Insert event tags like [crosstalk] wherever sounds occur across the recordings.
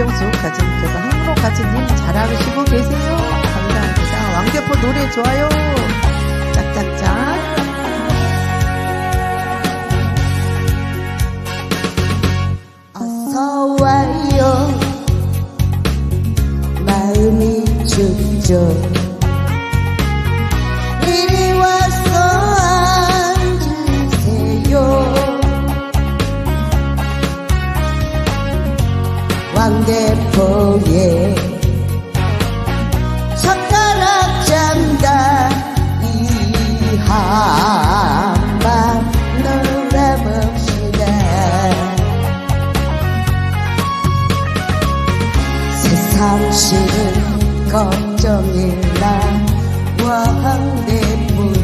김정수 가진님께서 한국 가진님 잘하시고 계세요. 감사합니다. 왕대포 노래 좋아요. 짝짝짝. 어서 와요. 마음이 춥죠. 세상 실은 걱정일라. 왕대부에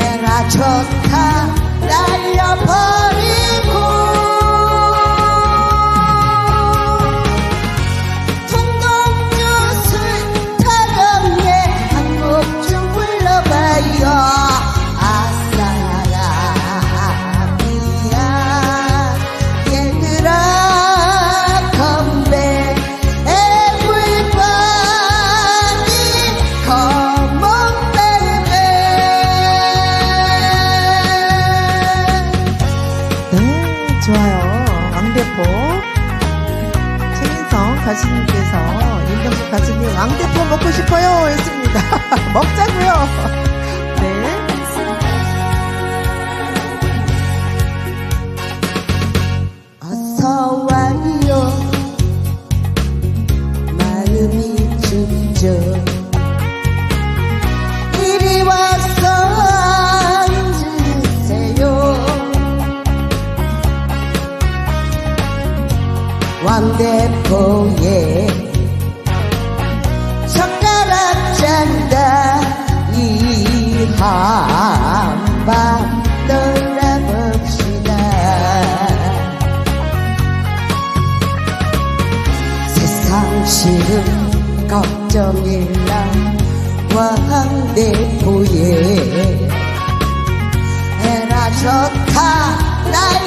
에라 좋다 가수님께서 윤경수 가수님 왕대포 먹고 싶어요 했습니다. [laughs] 먹자고요. 왕대포에 젓가락 잔다. 이 한밤 놀아봅시다. 세상 실은 걱정일라. 왕대포에 에라 좋다. 날려버리